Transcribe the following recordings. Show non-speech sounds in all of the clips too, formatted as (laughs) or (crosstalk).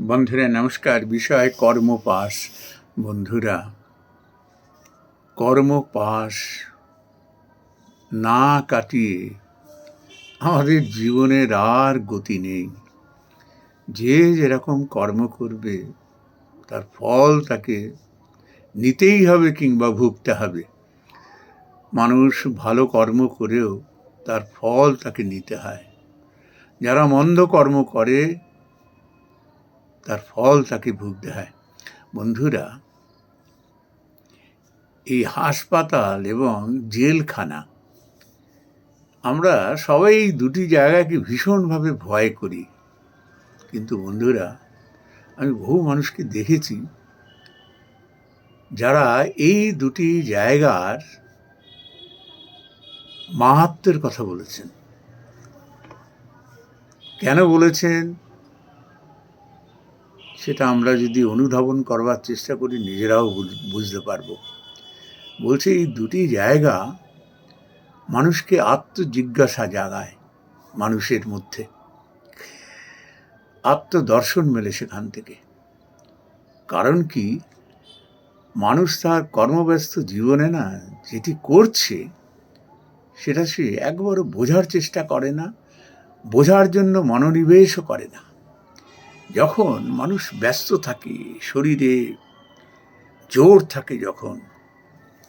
বন্ধুরা, নমস্কার। বিষয় কর্মপাশ। বন্ধুরা, কর্মপাশ না কাটিয়ে আমাদের জীবনের আর গতি নেই। যে যেরকম কর্ম করবে, তার ফল তাকে নিতেই হবে কিংবা ভুগতে হবে। মানুষ ভালো কর্ম করেও তার ফল তাকে নিতে হয়। যারা মন্দ কর্ম করে তার ফল তাকে ভুগতে হয় বন্ধুরা, এই হাসপাতাল এবং জেলখানা, আমরা সবাই এই দুটি জায়গাকে ভীষণভাবে ভয় করি। কিন্তু বন্ধুরা, আমি বহু মানুষকে দেখেছি, যারা এই দুটি জায়গার মাহাত্মের কথা বলেছেন। কেন বলেছেন? সেটা আমরা যদি অনুধাবন করবার চেষ্টা করি, নিজেরাও বুঝ- বুঝতে পারব। বলছে এই দুটি জায়গা মানুষকে আত্মজিজ্ঞাসা জাগায় মানুষের মধ্যে। আত্মদর্শন মেলে সেখান থেকে। কারণ কি? মানুষ তার কর্মব্যস্ত জীবনে না যেটি করছে, সেটা সে একবারও বোঝার চেষ্টা করে না, বোঝার জন্য মনোনিবেশও করে না। যখন মানুষ ব্যস্ত থাকে, শরীরে জোর থাকে যখন,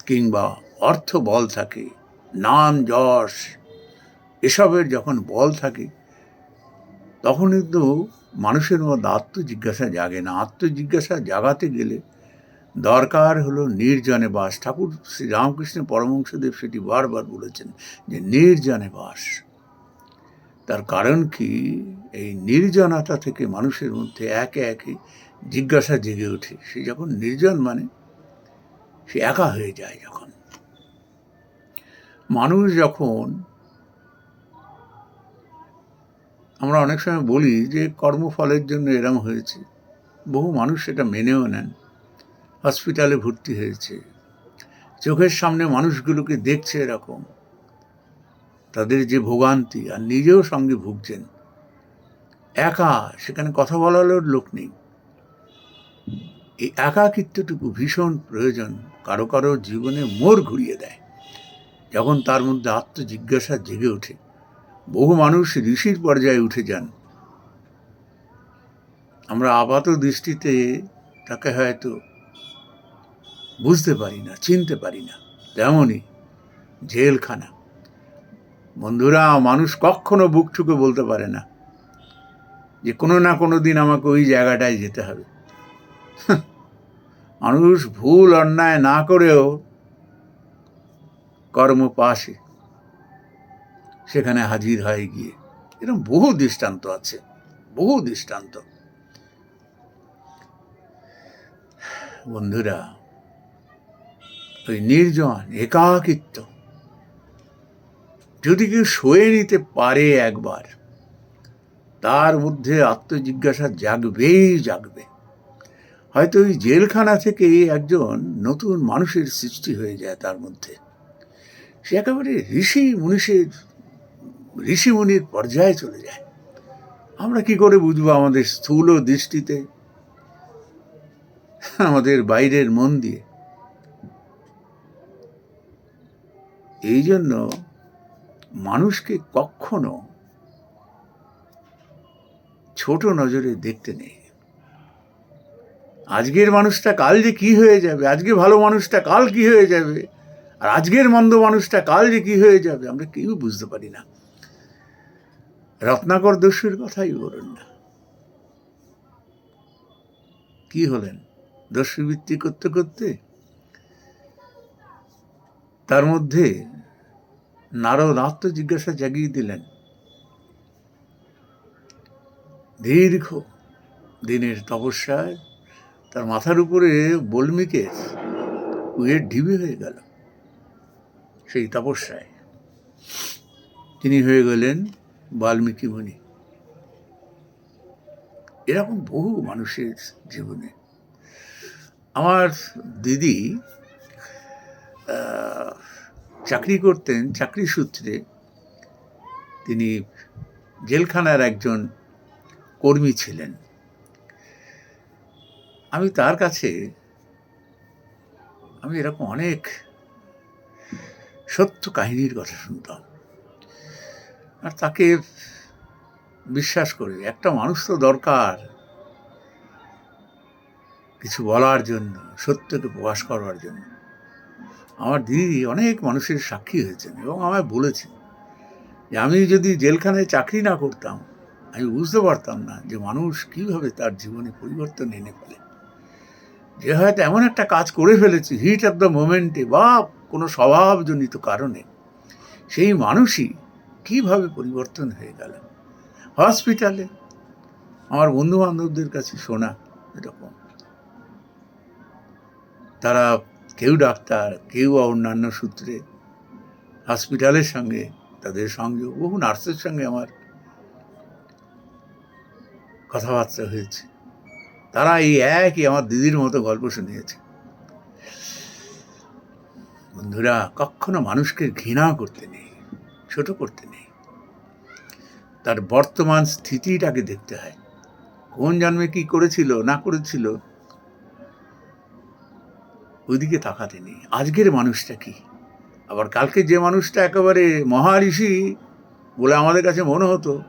কিংবা অর্থ বল থাকে, নাম, যশ, এসবের যখন বল থাকে, তখন কিন্তু মানুষের মধ্যে আত্মজিজ্ঞাসা জাগে না। আত্মজিজ্ঞাসা জাগাতে গেলে দরকার হলো নির্জনে বাস। ঠাকুর শ্রী রামকৃষ্ণ পরমহংসদেব সেটি বারবার বলেছেন যে, নির্জনে বাস। তার কারণ কি? এই নির্জনতা থেকে মানুষের মধ্যে একে একে জিজ্ঞাসা জেগে ওঠে। সে যখন নির্জন মানে সে একা হয়ে যায় যখন। মানুষ যখন আমরা অনেক সময় বলি যে কর্মফলের জন্য এরম হয়েছে, বহু মানুষ সেটা মেনেও নেন। হসপিটালে ভর্তি হয়েছে। চোখের সামনে মানুষগুলোকে দেখছে এরকম। তাদের যে ভোগান্তি, আর নিজেও সঙ্গে ভুগছেন। একা, সেখানে কথা বলার লোক নেই। এই একাকিত্বটুকু ভীষণ প্রয়োজন কারও কারও জীবনে মোড় ঘুরিয়ে দেয়, যখন তার মধ্যে আত্মজিজ্ঞাসা জেগে ওঠে। বহু মানুষ ঋষির পর্যায়ে উঠে যান। আমরা আপাত দৃষ্টিতে তাকে হয়তো বুঝতে পারি না, চিনতে পারি না। তেমনই জেলখানা। বন্ধুরা, মানুষ কখনো বুক ঠুকে বলতে পারে না। যে কোনো না কোনো দিন আমাকে ওই জায়গাটায় যেতে হবে। (laughs) মানুষ ভুল অন্যায় না করেও কর্ম পাশে, সেখানে হাজির হয়ে গিয়ে। এরকম বহু দৃষ্টান্ত আছে, বহু দৃষ্টান্ত। বন্ধুরা, ওই নির্জন, একাকিত্ব যদি কেউ সয়ে নিতে পারে একবার তার মধ্যে আত্মজিজ্ঞাসা জাগবেই জাগবে। হয়তো ওই জেলখানা থেকে একজন নতুন মানুষের সৃষ্টি হয়ে যায় তার মধ্যে। সে একেবারে ঋষি মনীষের ঋষিমুনির পর্যায়ে চলে যায়। আমরা কি করে বুঝব আমাদের স্থূল দৃষ্টিতে? আমাদের বাইরের মন দিয়ে। এই জন্য মানুষকে কখনো ছোট নজরে দেখতে নেই। আজকের মানুষটা কাল যে কি হয়ে যাবে? আজকে ভালো মানুষটা কাল কি হয়ে যাবে? আর আজকের মন্দ মানুষটা কাল যে কি হয়ে যাবে? আমরা কেউ বুঝতে পারি না। রত্নাকর দস্যুর কথাই বলুন না। কি হলেন? দস্যুবৃত্তি করতে করতে? তার মধ্যে নারদ আত্মজিজ্ঞাসা জাগিয়ে দিলেন। দীর্ঘ দিনের তপস্যায় তার মাথার উপরে বল্মিকের উয়ের ঢিবি হয়ে গেল সেই তপস্যায়। তিনি হয়ে গেলেন বাল্মীকি মুনি। এরকম বহু মানুষের জীবনে। আমার দিদি চাকরি করতেন, চাকরি সূত্রে তিনি জেলখানার একজন কর্মী ছিলেন। আমি তার কাছে, আমি এরকম অনেক সত্য কাহিনীর কথা শুনতাম। আর তাকে বিশ্বাস করে, একটা মানুষ তো দরকার কিছু বলার জন্য, সত্যকে প্রকাশ করবার জন্য। আমার দিদি অনেক মানুষের সাক্ষী হয়েছেন এবং আমায় বলেছেন যে আমি যদি জেলখানায় চাকরি না করতাম আমি বুঝতে পারতাম না যে মানুষ কীভাবে তার জীবনে পরিবর্তন এনে ফেলে। যে হয়তো এমন একটা কাজ করে ফেলেছে হিট অফ দ্য মোমেন্টে বা কোনো স্বভাবজনিত কারণে। সেই মানুষই কীভাবে পরিবর্তন হয়ে গেল হসপিটালে আমার বন্ধু বান্ধবদের কাছে শোনা এরকম। তারা কেউ ডাক্তার, কেউ অন্যান্য সূত্রে। হসপিটালের সঙ্গে, তাদের সঙ্গে বহু নার্সের সঙ্গে আমার কথাবার্তা হয়েছে। তারা এই একই আমার দিদির মতো গল্প শুনিয়েছে। বন্ধুরা, কখনো মানুষকে ঘৃণা করতে নেই, ছোট করতে নেই। তার বর্তমান স্থিতিটাকে দেখতে হয়। কোন জন্মে কি করেছিল, না করেছিল ওইদিকে তাকাতে নেই। আজকের মানুষটা কি? আবার কালকে যে মানুষটা একেবারে মহারিষি বলে আমাদের কাছে মনে হতো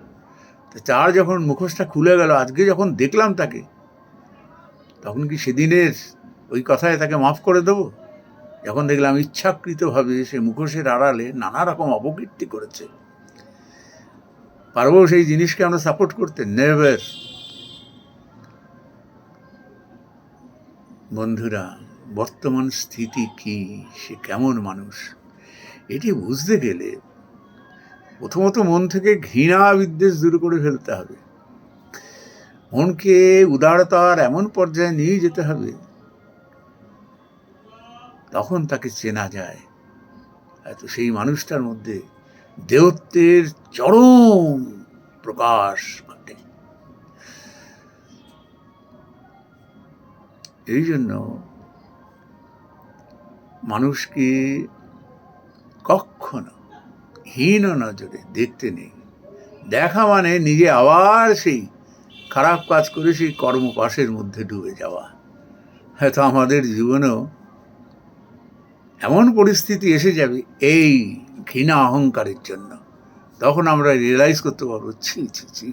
তার যখন মুখোশটা খুলে গেল, আজকে যখন দেখলাম তাকে, তখন কি সেদিনের ওই কথায় তাকে মাফ করে দেবো? যখন দেখলাম ইচ্ছাকৃতভাবে সে মুখোশের আড়ালে নানা রকম অপকীর্তি করেছে। পারব সেই জিনিসকে আমরা সাপোর্ট করতে? নেভার বন্ধুরা, বর্তমান স্থিতি কি? সে কেমন মানুষ? এটি বুঝতে গেলে প্রথমত মন থেকে ঘৃণা বিদ্বেষ দূর করে ফেলতে হবে। মনকে উদারতার এমন পর্যায়ে নিয়ে যেতে হবে, তখন তাকে চেনা যায়। এত সেই মানুষটার মধ্যে দেহত্বের চরম প্রকাশ ঘটে। এই জন্য মানুষকে কখনো হীন নজরে, দেখতে নেই। দেখা মানে নিজে আবার সেই খারাপ কাজ করে সেই কর্মপাশের মধ্যে ডুবে যাওয়া। হয়তো আমাদের জীবনেও এমন পরিস্থিতি এসে যাবে এই ঘৃণা অহংকারের জন্য। তখন আমরা রিয়েলাইজ করতে পারব, ছি ছি ছি।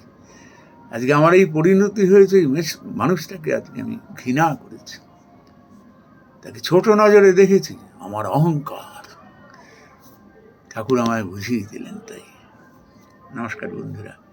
আজকে আমার এই পরিণতি হয়েছে, এই মানুষটাকে আজকে আমি ঘৃণা করেছি। তাকে ছোট নজরে দেখেছি, আমার অহংকার। ঠাকুর আমায় বুঝিয়ে দিলেন তাই। নমস্কার বন্ধুরা।